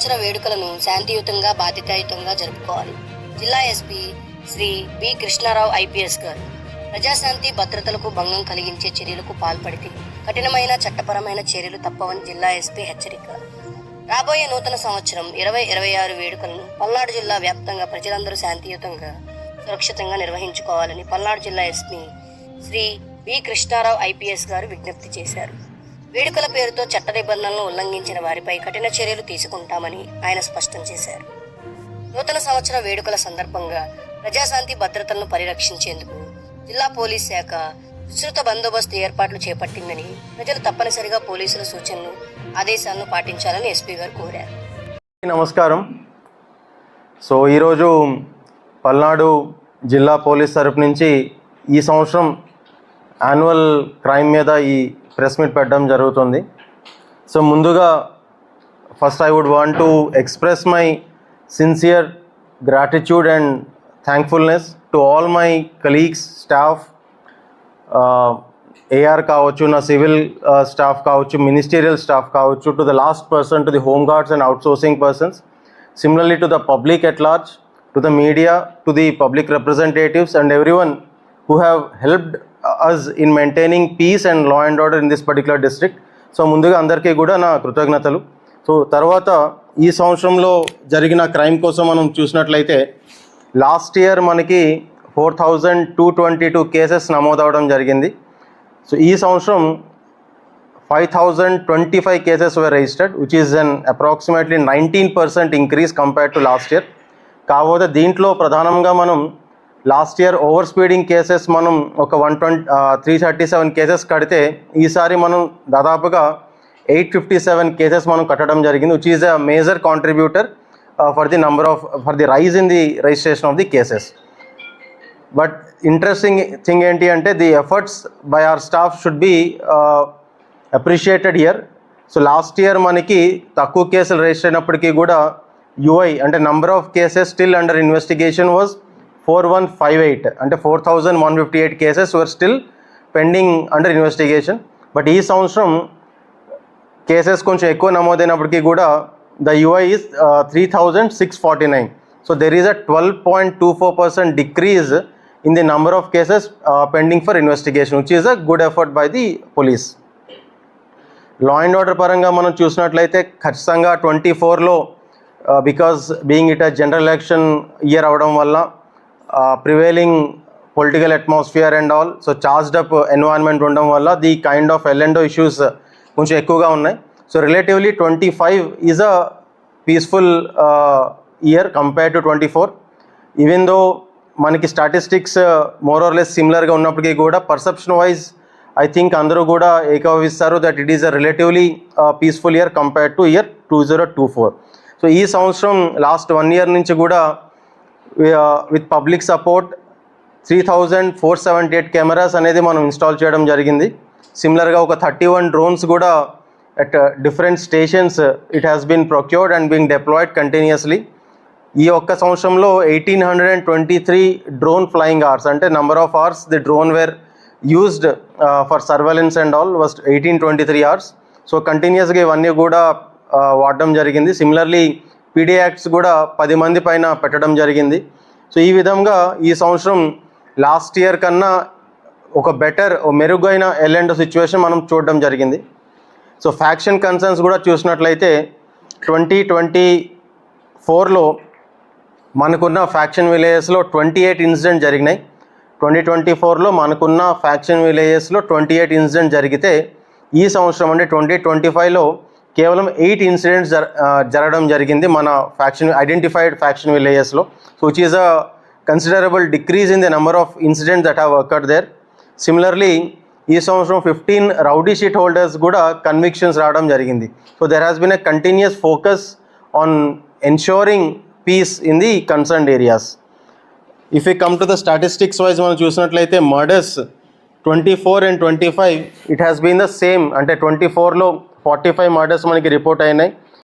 సంవత్సర వేడుకలను శాంతియుతంగా బాధ్యతాయుతంగా జరుపుకోవాలి. జిల్లా SP Shri B. Krishnarao IPS గారు. ప్రజాశాంతి భద్రతలకు భంగం కలిగించే చర్యలకు పాల్పడితే కఠినమైన చట్టపరమైన చర్యలు తప్పవని జిల్లా ఎస్పీ హెచ్చరిక. రాబోయే నూతన సంవత్సరం ఇరవై ఇరవై ఆరు వేడుకలను పల్నాడు జిల్లా వ్యాప్తంగా ప్రజలందరూ శాంతియుతంగా సురక్షితంగా నిర్వహించుకోవాలని పల్నాడు జిల్లా SP Shri B. Krishnarao IPS గారు విజ్ఞప్తి చేశారు. వేడుకల పేరుతో చట్ట నిబంధనలను ఉల్లంఘించిన వారిపై కఠిన చర్యలు తీసుకుంటామని ఆయన స్పష్టం చేశారు. నూతన సంవత్సర వేడుకల సందర్భంగా ప్రజాశాంతి భద్రతలను పరిరక్షించేందుకు జిల్లా పోలీస్ శాఖ విస్తృత బందోబస్తు ఏర్పాట్లు చేపట్టిందని ప్రజలు తప్పనిసరిగా పోలీసుల సూచనలు ఆదేశాలను పాటించాలని ఎస్పీ గారు కోరారు. నమస్కారం. సో ఈరోజు పల్నాడు జిల్లా పోలీస్ తరపు నుంచి ఈ సంవత్సరం యాన్యువల్ క్రైమ్ మీద ఈ ప్రెస్ మీట్ పెట్టడం జరుగుతుంది. సో ముందుగా first I would want to express my sincere gratitude and thankfulness to all my colleagues staff AR కావచ్చు నా సివిల్ స్టాఫ్ కావచ్చు మినిస్టీరియల్ స్టాఫ్ కావచ్చు to the last person to the home guards and outsourcing persons. Similarly to the public at large to the media to the public representatives and every one have helped us in maintaining peace and law and order in this particular district so ముందుగా అందరికీ కూడా నా కృతజ్ఞతలు. So తర్వాత ఈ సంవత్సరంలో జరిగిన crime కోసం మనం చూసినట్లయితే లాస్ట్ ఇయర్ మనకి four thousand two twenty two cases నమోదవడం జరిగింది. సో ఈ సంవత్సరం five thousand twenty five cases were registered which is an approximately nineteen percent increase compared to last year కాకపోతే దీంట్లో ప్రధానంగా మనం last year over speeding cases మనం ఒక one twenty three thirty seven cases కడితే ఈసారి మనం దాదాపుగా ఎయిట్ ఫిఫ్టీ సెవెన్ కేసెస్ మనం కట్టడం జరిగింది which is a major contributor for the number of for the rise in the registration of the cases but interesting thing ఏంటి అంటే the efforts by our staff should be appreciated year so last year మనకి తక్కువ కేసులు register అయినప్పటికీ కూడా UI అంటే number of cases still under investigation was four one five eight అంటే four thousand one fifty eight cases were still pending under investigation but ఈ సంవత్సరం cases కొంచెం ఎక్కువ నమోదైనప్పటికీ కూడా the UI is three thousand six forty nine so there is a twelve point two four percent decrease in the number of cases pending for investigation which is a good effort by the police law and order పరంగా మనం చూసినట్లయితే ఖచ్చితంగా twenty ఫోర్లో because being it a general election year అవడం వల్ల prevailing political atmosphere and all so charged up environment ఉండడం వల్ల the kind of L and O issues కొంచెం ఎక్కువగా ఉన్నాయి. So relatively twenty five is a peaceful year compare to twenty four even though మనకి statistics more or less సిమిలర్గా ఉన్నప్పటికీ కూడా perception wise I think అందరూ కూడా ఏకీభవిస్తారు that it is a relatively peaceful year compare to year two zero two four so ఈ సంవత్సరం last one year నుంచి కూడా with public support three thousand four seventy eight cameras అనేది మనం install చేయడం జరిగింది. సిమిలర్గా ఒక థర్టీ వన్ డ్రోన్స్ కూడా at different stations it has been procured and being deployed continuously ఈ ఒక్క సంవత్సరంలో eighteen hundred and twenty three drone flying hours అంటే number of hours the drone were used for surveillance and all was eighteen twenty three hours so కంటిన్యూస్గా ఇవన్నీ కూడా వాడడం జరిగింది. Similarly PD acts కూడా పది మంది పైన పెట్టడం జరిగింది. సో ఈ విధంగా ఈ సంవత్సరం లాస్ట్ ఇయర్ కన్నా ఒక బెటర్ మెరుగైన ఎల్ఎండ్ సిచ్యువేషన్ మనం చూడడం జరిగింది. సో ఫ్యాక్షన్ కన్సర్న్స్ కూడా చూసినట్లయితే ట్వంటీ ట్వంటీ ఫోర్లో మనకున్న ఫ్యాక్షన్ విలేజెస్లో ట్వంటీ ఎయిట్ ఇన్సిడెంట్ జరిగినాయి. ట్వంటీ ట్వంటీ ఫోర్లో మనకున్న ఫ్యాక్షన్ విలేజెస్లో ట్వంటీ ఎయిట్ ఇన్సిడెంట్ జరిగితే ఈ సంవత్సరం అంటే ట్వంటీ ట్వంటీ ఫైవ్లో కేవలం ఎయిట్ ఇన్సిడెంట్స్ జర జరగడం జరిగింది మన ఫ్యాక్షన్ ఐడెంటిఫైడ్ ఫ్యాక్షన్ విలేజెస్లో. So which is a considerable decrease in the number of incidents that have occurred there similarly ఈ సంవత్సరం ఫిఫ్టీన్ రౌడీ షీట్ హోల్డర్స్ కూడా కన్విక్షన్స్ రావడం జరిగింది. So there has been a continuous focus on ensuring peace in the concerned areas if you come to the statistics wise మనం చూసినట్లయితే murders twenty four and twenty five it has been the same అంటే twenty ఫోర్లో forty five murders మనకి report అయినాయి.